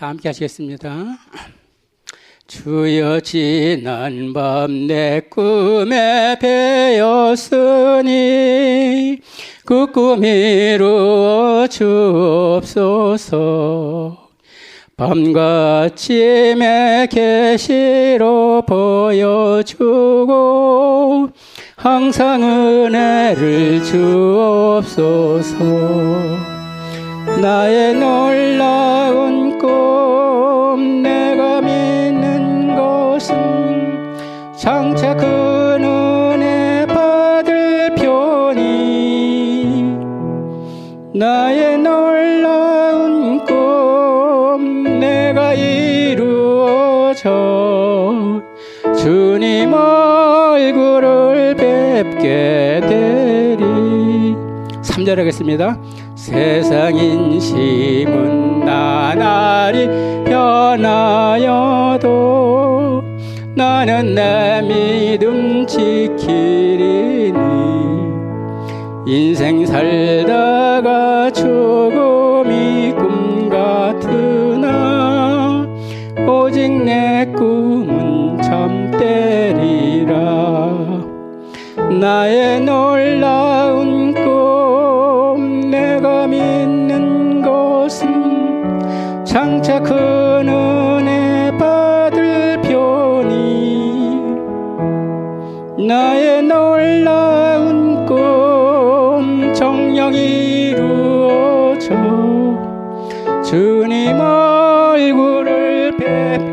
다 함께 하시겠습니다. 주여 지난 밤 내 꿈에 배었으니 그 꿈 이 루어 주옵소서 밤같이 매 계시로 보여주고 항상 은혜를 주옵소서 나의 놀라운 꿈 내가 믿는 것은 장차 큰 은혜 받을 편이 나의 놀라운 꿈 내가 이루어져 주님 얼굴을 뵙게 되리. 3절 하겠습니다 세상 인심은 나날이 변하여도 나는 내 믿음 지키리니. 인생 살다가 죽음이 꿈 같으나 오직 내 꿈은 참되리라. 나의 놀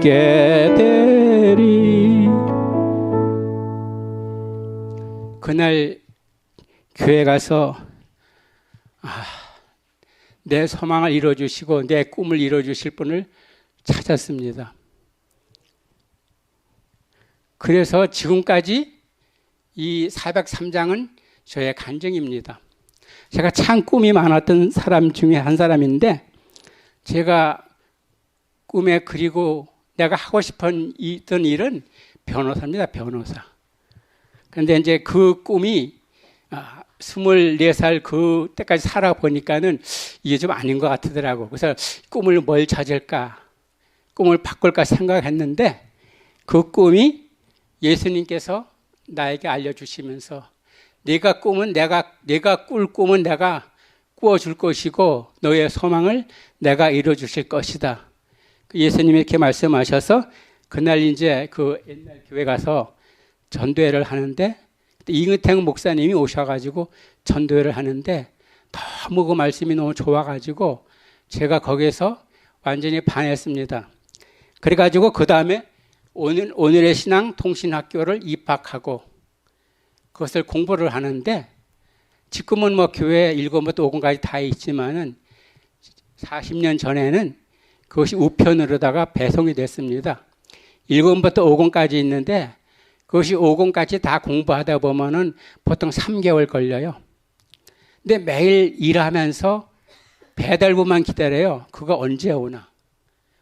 뵙게 되리 그날 교회 가서 아, 내 소망을 이루어주시고 내 꿈을 이루어주실 분을 찾았습니다. 그래서 지금까지 이 403장은 저의 간증입니다. 제가 참 꿈이 많았던 사람 중에 한 사람인데 제가 꿈에 그리고 내가 하고 싶은 있던 일은 변호사입니다. 변호사. 그런데 이제 그 꿈이 아, 24살 그 때까지 살아보니까는 이게 좀 아닌 것 같더라고. 그래서 꿈을 뭘 찾을까? 꿈을 바꿀까 생각했는데 그 꿈이 예수님께서 나에게 알려주시면서 네가 꿈은 내가 내가 꿀 꿈은 내가 꾸어줄 것이고 너의 소망을 내가 이루어주실 것이다. 그 예수님이 이렇게 말씀하셔서 그날 이제 그 옛날 교회 가서 전도회를 하는데 이은택 목사님이 오셔가지고 전도회를 하는데 너무 그 말씀이 너무 좋아가지고 제가 거기서 완전히 반했습니다. 그래가지고 그 다음에 오늘, 오늘의 신앙 통신학교를 입학하고 그것을 공부를 하는데 지금은 뭐 교회 1권부터 5권까지 다 있지만은 40년 전에는 그것이 우편으로다가 배송이 됐습니다. 1권부터 5권까지 있는데 그것이 5권까지 다 공부하다 보면은 보통 3개월 걸려요. 근데 매일 일하면서 배달부만 기다려요. 그거 언제 오나.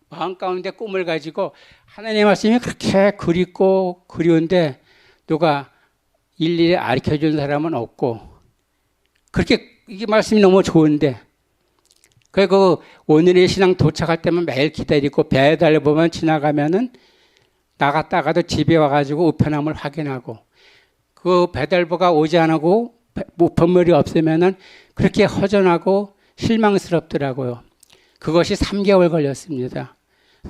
마음 가운데 꿈을 가지고 하나님의 말씀이 그렇게 그립고 그리운데 누가 일일이 가르쳐 준 사람은 없고 그렇게 이게 말씀이 너무 좋은데 그 오늘의 신앙 도착할 때만 매일 기다리고 배달 보면 지나가면은 나갔다가도 집에 와가지고 우편함을 확인하고 그 배달부가 오지 않고 우편물이 없으면은 그렇게 허전하고 실망스럽더라고요. 그것이 3개월 걸렸습니다.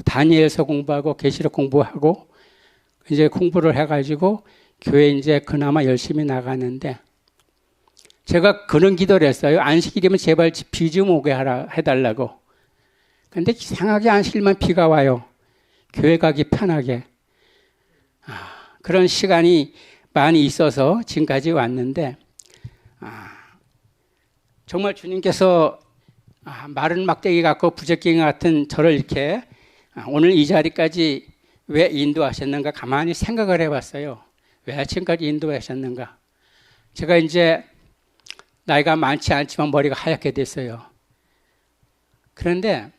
다니엘서 공부하고 계시록 공부하고 이제 공부를 해가지고 교회 이제 그나마 열심히 나가는데 제가 그런 기도를 했어요. 안식일이면 제발 비 좀 오게 하라 해달라고. 근데 이상하게 안식일만 비가 와요. 교회 가기 편하게. 아, 그런 시간이 많이 있어서 지금까지 왔는데 아, 정말 주님께서 아, 마른 막대기 같고 부적갱이 같은 저를 이렇게 아, 오늘 이 자리까지 왜 인도하셨는가 가만히 생각을 해봤어요. 왜 지금까지 인도하셨는가? 제가 이제 나이가 많지 않지만 머리가 하얗게 됐어요. 그런데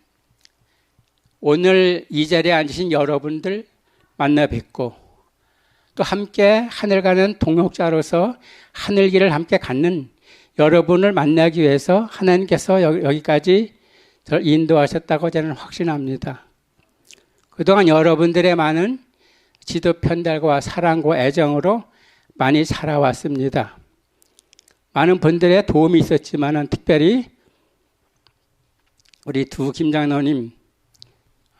오늘 이 자리에 앉으신 여러분들 만나 뵙고 또 함께 하늘 가는 동역자로서 하늘길을 함께 갖는 여러분을 만나기 위해서 하나님께서 여기까지 저를 인도하셨다고 저는 확신합니다. 그동안 여러분들의 많은 지도 편달과 사랑과 애정으로 많이 살아왔습니다. 많은 분들의 도움이 있었지만은 특별히 우리 두 김장로님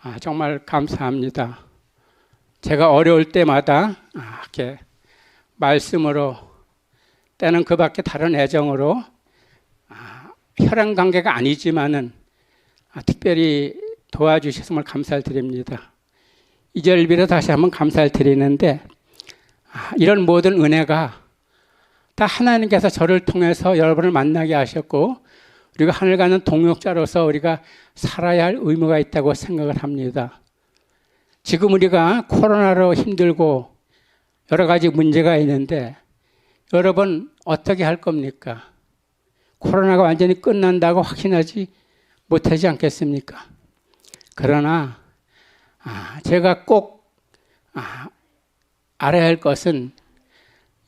아, 정말 감사합니다. 제가 어려울 때마다 아, 이렇게 말씀으로 때는 그밖에 다른 애정으로 아, 혈연 관계가 아니지만은 아, 특별히 도와주셔서 정말 감사를 드립니다. 이절 빌어 다시 한번 감사를 드리는데 아, 이런 모든 은혜가 다 하나님께서 저를 통해서 여러분을 만나게 하셨고 우리가 하늘 가는 동역자로서 우리가 살아야 할 의무가 있다고 생각을 합니다. 지금 우리가 코로나로 힘들고 여러 가지 문제가 있는데 여러분 어떻게 할 겁니까? 코로나가 완전히 끝난다고 확신하지 못하지 않겠습니까? 그러나 아, 제가 꼭 아, 알아야 할 것은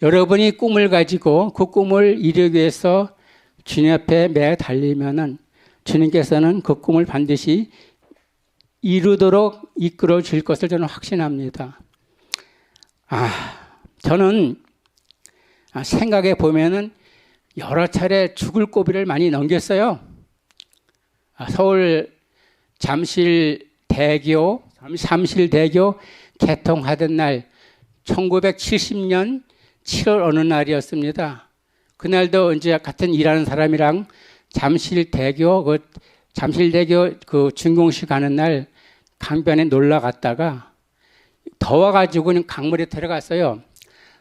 여러분이 꿈을 가지고 그 꿈을 이루기 위해서 주님 앞에 매 달리면은 주님께서는 그 꿈을 반드시 이루도록 이끌어 줄 것을 저는 확신합니다. 아, 저는 생각해 보면은 여러 차례 죽을 고비를 많이 넘겼어요. 아, 서울 잠실 대교, 잠실 대교 개통하던 날 1970년 7월 어느 날이었습니다. 그날도 이제 같은 일하는 사람이랑 잠실대교 그 잠실대교 그 준공식 가는 날 강변에 놀러 갔다가 더워가지고 그냥 강물에 들어갔어요.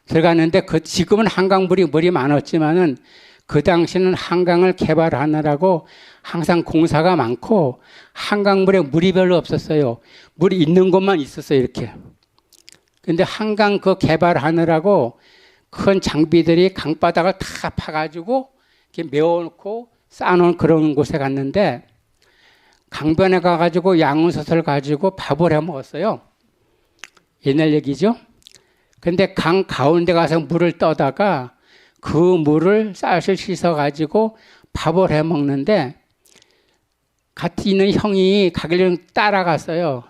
들어갔는데 그 지금은 한강물이 물이 많았지만은 그 당시는 한강을 개발하느라고 항상 공사가 많고 한강물에 물이 별로 없었어요. 물이 있는 곳만 있었어요, 이렇게. 근데 한강 그 개발하느라고 큰 장비들이 강바닥을 다 파가지고 이렇게 메워놓고 쌓아놓은 그런 곳에 갔는데 강변에 가가지고 양은솥을 가지고 밥을 해 먹었어요. 옛날 얘기죠. 근데 강 가운데 가서 물을 떠다가 그 물을 쌀을 씻어가지고 밥을 해 먹는데 같이 있는 형이 가길래 따라갔어요.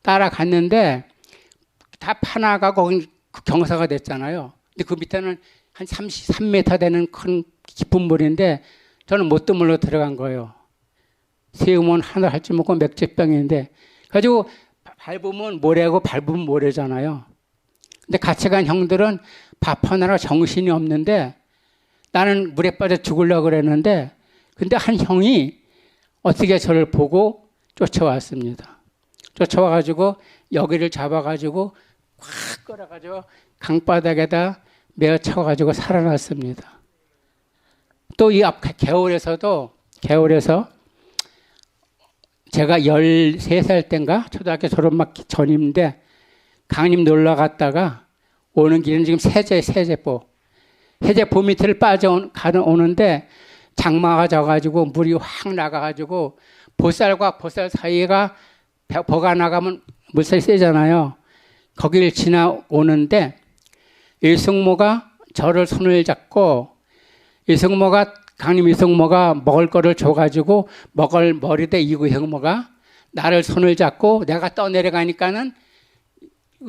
따라갔는데 다 파나가고 경사가 됐잖아요. 근데 그 밑에는 한 33m 되는 큰 깊은 물인데 저는 못드물로 들어간 거예요. 새우면 하나 할줄 먹고 맥주병인데 가지고 밟으면 모래고 밟으면 모래잖아요. 근데 같이 간 형들은 밥 하나라 정신이 없는데 나는 물에 빠져 죽으려고 그랬는데 근데 한 형이 어떻게 저를 보고 쫓아왔습니다. 쫓아와가지고 여기를 잡아가지고 확 끌어가지고 강바닥에다 매어 쳐가지고 살아났습니다. 또 이앞 겨울에서도 겨울에서 제가 13살 땐가 초등학교 졸업 막 전인데 강림 놀러 갔다가 오는 길은 지금 세제 세제보 세제보 밑을 빠져 가는 오는데 장마가 져가지고 물이 확 나가가지고 보살과 보살 사이가 버가 나가면 물살이 세잖아요. 거기를 지나오는데 일승모가 저를 손을 잡고 일승모가 강림 일승모가 먹을 거를 줘가지고 먹을 머리대 이구 형모가 나를 손을 잡고 내가 떠내려가니까는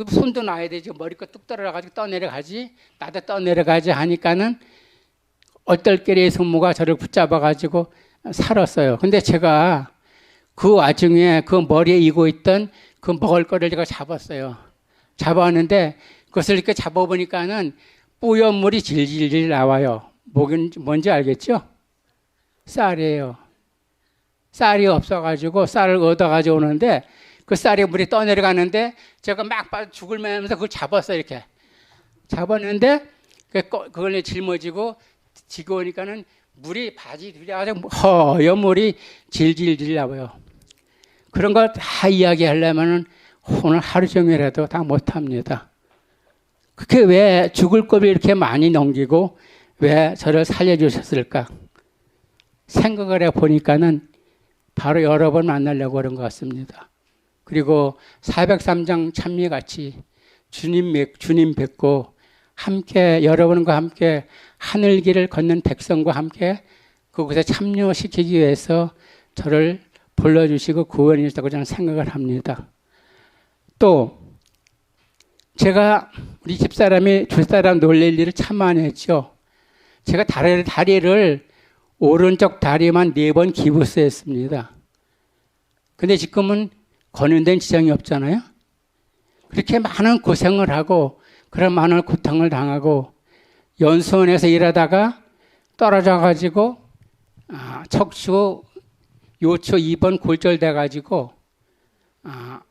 손도 놔야 되지 머리가 뚝 떨어가지고 떠내려가지 나도 떠내려가지 하니까는 어떨결에 성모가 저를 붙잡아가지고 살았어요. 근데 제가 그 와중에 그 머리에 이고 있던 그 먹을 거를 제가 잡았어요. 잡았는데 그것을 이렇게 잡아보니까는 뿌연 물이 질질질 나와요. 뭐긴 뭔지 알겠죠? 쌀이에요. 쌀이 없어가지고 쌀을 얻어가지고 오는데 그 쌀이 물이 떠내려가는데 제가 막 죽을 매면서 그걸 잡았어요. 이렇게. 잡았는데 그 그걸 짊어지고 지고 오니까는 물이 바지 들여가지고 허연 물이 질질질 나와요. 그런 거다 이야기하려면은 오늘 하루 종일 해도 다 못합니다. 그게 왜 죽을 겁을 이렇게 많이 넘기고 왜 저를 살려주셨을까? 생각을 해 보니까는 바로 여러 번 만나려고 그런 것 같습니다. 그리고 403장 찬미같이 주님, 주님 뵙고 함께 여러분과 함께 하늘길을 걷는 백성과 함께 그곳에 참여시키기 위해서 저를 불러주시고 구원이셨다고 저는 생각을 합니다. 또 제가 우리 집사람이 두 사람 놀릴 일을 참 많이 했죠. 제가 다리를, 다리를 오른쪽 다리만 네 번 기부스했습니다. 근데 지금은 권유된 지장이 없잖아요. 그렇게 많은 고생을 하고 그런 많은 고통을 당하고 연수원에서 일하다가 떨어져 가지고 아, 척추 요초 2번 골절돼 가지고 아,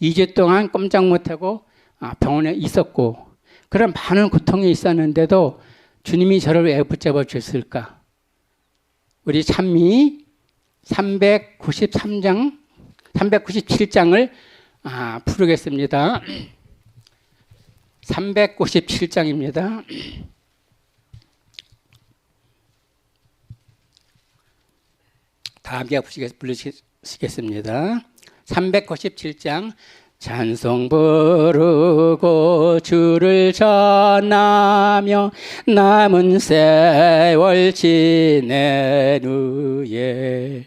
2주 동안 꼼짝 못하고 아, 병원에 있었고 그런 많은 고통이 있었는데도 주님이 저를 왜 붙잡아 주셨을까? 우리 찬미 393장 397장을 아, 부르겠습니다. 397장입니다. 다 함께 부르시겠습니다. 397장 찬송 부르고 주를 전하며 남은 세월 지낸 후에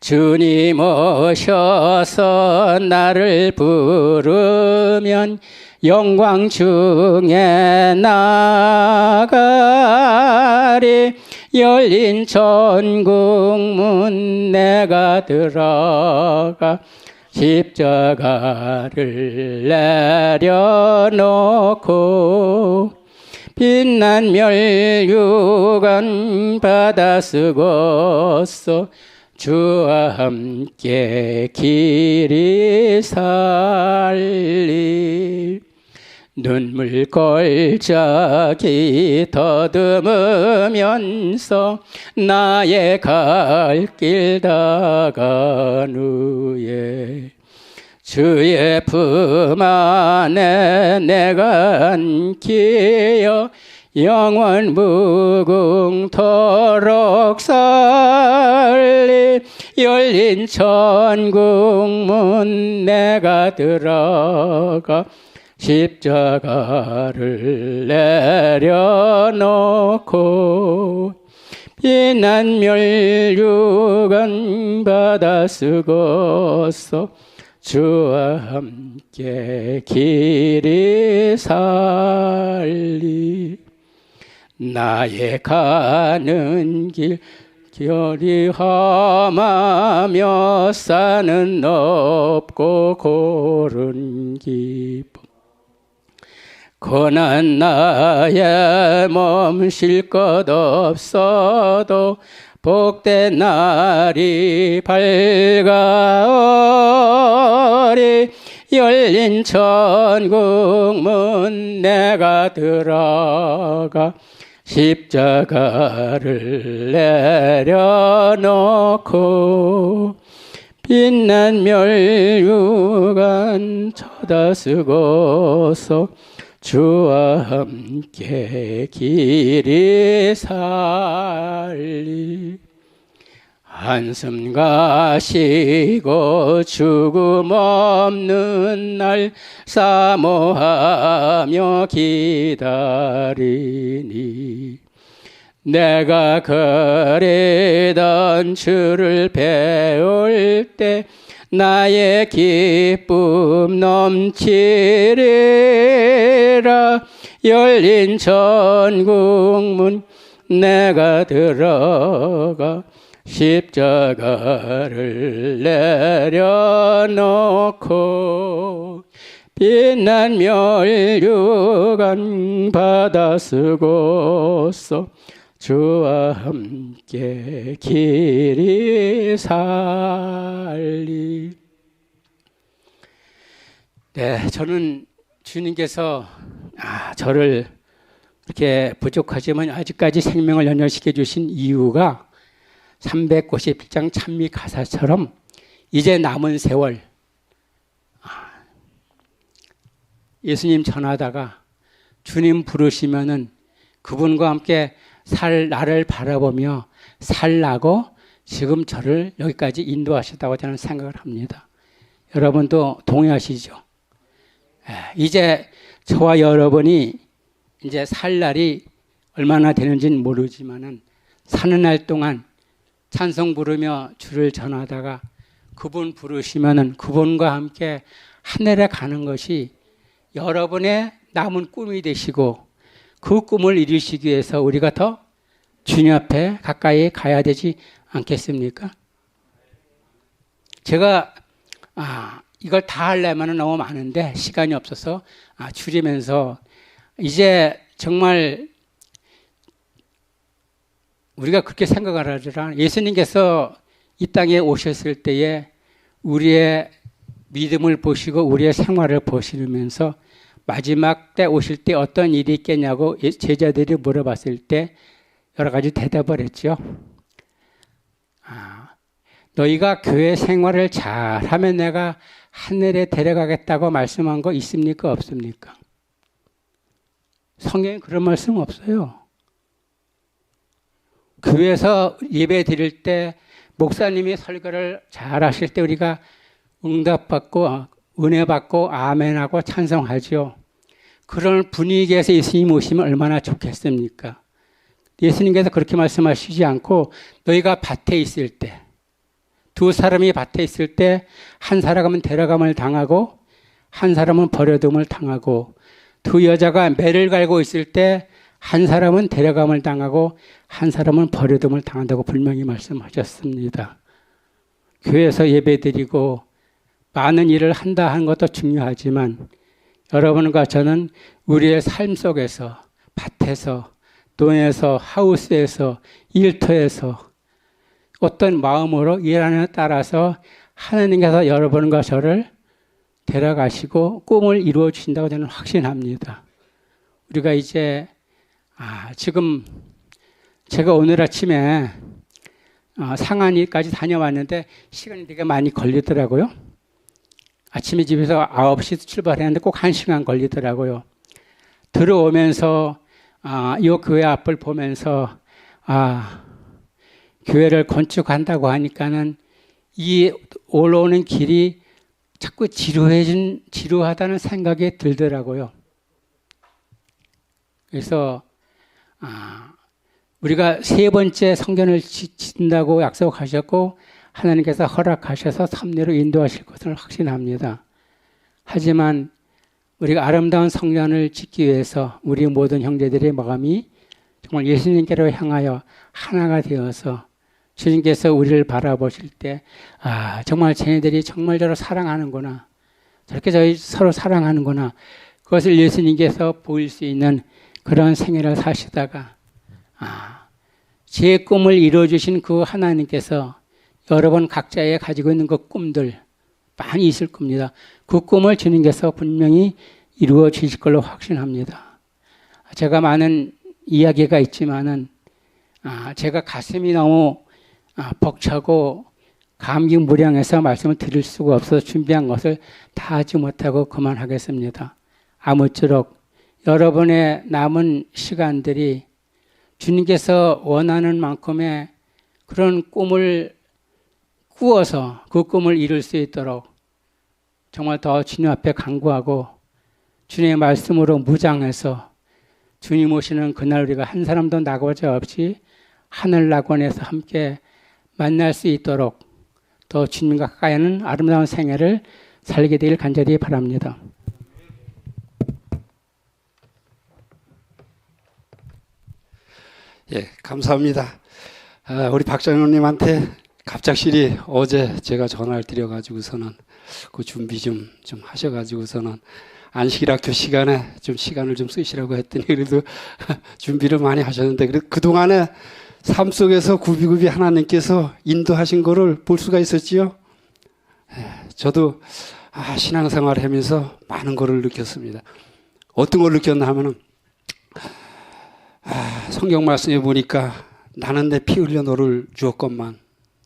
주님 오셔서 나를 부르면 영광 중에 나가리 열린 천국문 내가 들어가 십자가를 내려놓고 빛난 멸류관 받아 쓰고서 주와 함께 길이 살리 눈물 골짜기 더듬으면서 나의 갈 길 다간 후에 주의 품 안에 내가 안기어 영원 무궁토록 살리 열린 천국문 내가 들어가 십자가를 내려놓고 비난 멸류관 받아 쓰고서 주와 함께 길이 살리 나의 가는 길 결이 험하며 산은 높고 고른 기쁨 고난 나의 몸 쉴 것 없어도 복된 날이 밝아오리. 열린 천국 문 내가 들어가 십자가를 내려놓고 빛난 멸류관 쳐다쓰고서 주와 함께 길이 살리 한숨 가시고 죽음 없는 날 사모하며 기다리니 내가 그리던 주를 배울 때 나의 기쁨 넘치리라. 열린 천국문 내가 들어가 십자가를 내려놓고 빛난 멸류관 받아 쓰고서 주와 함께 길이 살리. 네, 저는 주님께서 아, 저를 이렇게 부족하지만 아직까지 생명을 연결시켜 주신 이유가 397장 찬미 가사처럼 이제 남은 세월 아, 예수님 전하다가 주님 부르시면은 그분과 함께 살 나를 바라보며 살라고 지금 저를 여기까지 인도하셨다고 저는 생각을 합니다. 여러분도 동의하시죠? 예, 이제 저와 여러분이 이제 살 날이 얼마나 되는지는 모르지만은 사는 날 동안 찬송 부르며 주를 전하다가 그분 부르시면은 그분과 함께 하늘에 가는 것이 여러분의 남은 꿈이 되시고 그 꿈을 이루시기 위해서 우리가 더 주님 앞에 가까이 가야 되지 않겠습니까? 제가 아, 이걸 다 하려면 너무 많은데 시간이 없어서 아, 줄이면서 이제 정말 우리가 그렇게 생각을 하더라. 예수님께서 이 땅에 오셨을 때에 우리의 믿음을 보시고 우리의 생활을 보시면서 마지막 때 오실 때 어떤 일이 있겠냐고 제자들이 물어봤을 때 여러 가지 대답을 했죠. 아, 너희가 교회 생활을 잘하면 내가 하늘에 데려가겠다고 말씀한 거 있습니까? 없습니까? 성경에 그런 말씀 없어요. 교회에서 예배 드릴 때 목사님이 설교를 잘 하실 때 우리가 응답받고 은혜 받고 아멘하고 찬송하죠. 그런 분위기에서 예수님 오시면 얼마나 좋겠습니까? 예수님께서 그렇게 말씀하시지 않고 너희가 밭에 있을 때, 두 사람이 밭에 있을 때 한 사람은 데려감을 당하고 한 사람은 버려둠을 당하고 두 여자가 매를 갈고 있을 때 한 사람은 데려감을 당하고 한 사람은 버려둠을 당한다고 분명히 말씀하셨습니다. 교회에서 예배드리고 많은 일을 한다 하는 것도 중요하지만 여러분과 저는 우리의 삶 속에서 밭에서 논에서 하우스에서 일터에서 어떤 마음으로 일하느냐에 따라서 하나님께서 여러분과 저를 데려가시고 꿈을 이루어 주신다고 저는 확신합니다. 우리가 이제 아, 지금 제가 오늘 아침에 어, 상안이까지 다녀왔는데 시간이 되게 많이 걸리더라고요. 아침에 집에서 9시 출발했는데 꼭 1시간 걸리더라고요. 들어오면서 아, 이 교회 앞을 보면서 아, 교회를 건축한다고 하니까는 이 올라오는 길이 자꾸 지루해진 지루하다는 생각이 들더라고요. 그래서 아, 우리가 세 번째 성전을 짓는다고 약속하셨고 하나님께서 허락하셔서 삼례로 인도하실 것을 확신합니다. 하지만 우리가 아름다운 성전을 짓기 위해서 우리 모든 형제들의 마음이 정말 예수님께로 향하여 하나가 되어서 주님께서 우리를 바라보실 때, 아, 정말 쟤네들이 정말 저를 사랑하는구나. 저렇게 저희 서로 사랑하는구나. 그것을 예수님께서 보일 수 있는 그런 생애를 사시다가, 아, 제 꿈을 이루어주신 그 하나님께서 여러분 각자의 가지고 있는 그 꿈들 많이 있을 겁니다. 그 꿈을 주님께서 분명히 이루어 주실 걸로 확신합니다. 제가 많은 이야기가 있지만은 아, 제가 가슴이 너무 아, 벅차고 감격무량해서 말씀을 드릴 수가 없어서 준비한 것을 다 하지 못하고 그만하겠습니다. 아무쪼록 여러분의 남은 시간들이 주님께서 원하는 만큼의 그런 꿈을 꾸어서 그 꿈을 이룰 수 있도록 정말 더 주님 앞에 간구하고 주님의 말씀으로 무장해서 주님 오시는 그날 우리가 한 사람도 나고자 없이 하늘 낙원에서 함께 만날 수 있도록 더 주님과 가까이 하는 아름다운 생애를 살게 되길 간절히 바랍니다. 예, 감사합니다. 아, 우리 박장로님한테 갑작스리 어제 제가 전화를 드려가지고서는 그 준비 좀, 좀 하셔가지고서는 안식일학교 시간에 좀 시간을 좀 쓰시라고 했더니 그래도 준비를 많이 하셨는데 그동안에 삶 속에서 구비구비 하나님께서 인도하신 거를 볼 수가 있었지요. 예, 저도 아, 신앙생활 하면서 많은 거를 느꼈습니다. 어떤 걸 느꼈나 하면은 아, 성경 말씀에 보니까 나는 내 피 흘려 너를 주었건만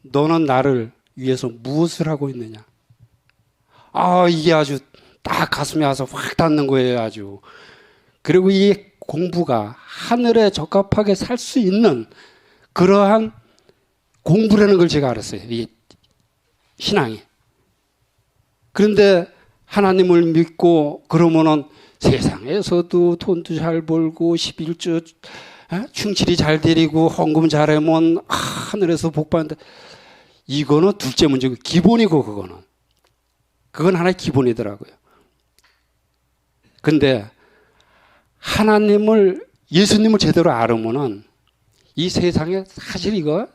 너는 나를 위해서 무엇을 하고 있느냐? 아, 이게 아주 딱 가슴에 와서 확 닿는 거예요, 아주. 그리고 이 공부가 하늘에 적합하게 살 수 있는 그러한 공부라는 걸 제가 알았어요. 이 신앙이. 그런데 하나님을 믿고 그러면은 세상에서도 돈도 잘 벌고 11조 충실히 잘 데리고 헌금 잘하면 하늘에서 복 받는다. 이거는 둘째 문제고 기본이고 그거는 그건 하나의 기본이더라고요. 근데 하나님을 예수님을 제대로 알으면은 이 세상에 사실 이거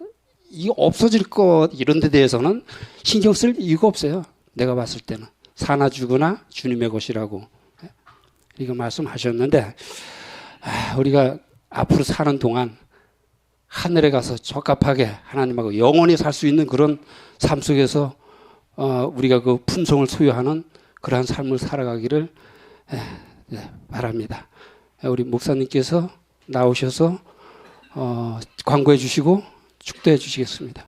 이거 없어질 것 이런 데 대해서는 신경 쓸 이유가 없어요. 내가 봤을 때는 사나 죽으나 주님의 것이라고 이거 말씀하셨는데 아, 우리가 앞으로 사는 동안 하늘에 가서 적합하게 하나님하고 영원히 살 수 있는 그런 삶 속에서 어, 우리가 그 품성을 소유하는 그러한 삶을 살아가기를 에, 네, 바랍니다. 우리 목사님께서 나오셔서 어, 광고해 주시고 축도해 주시겠습니다.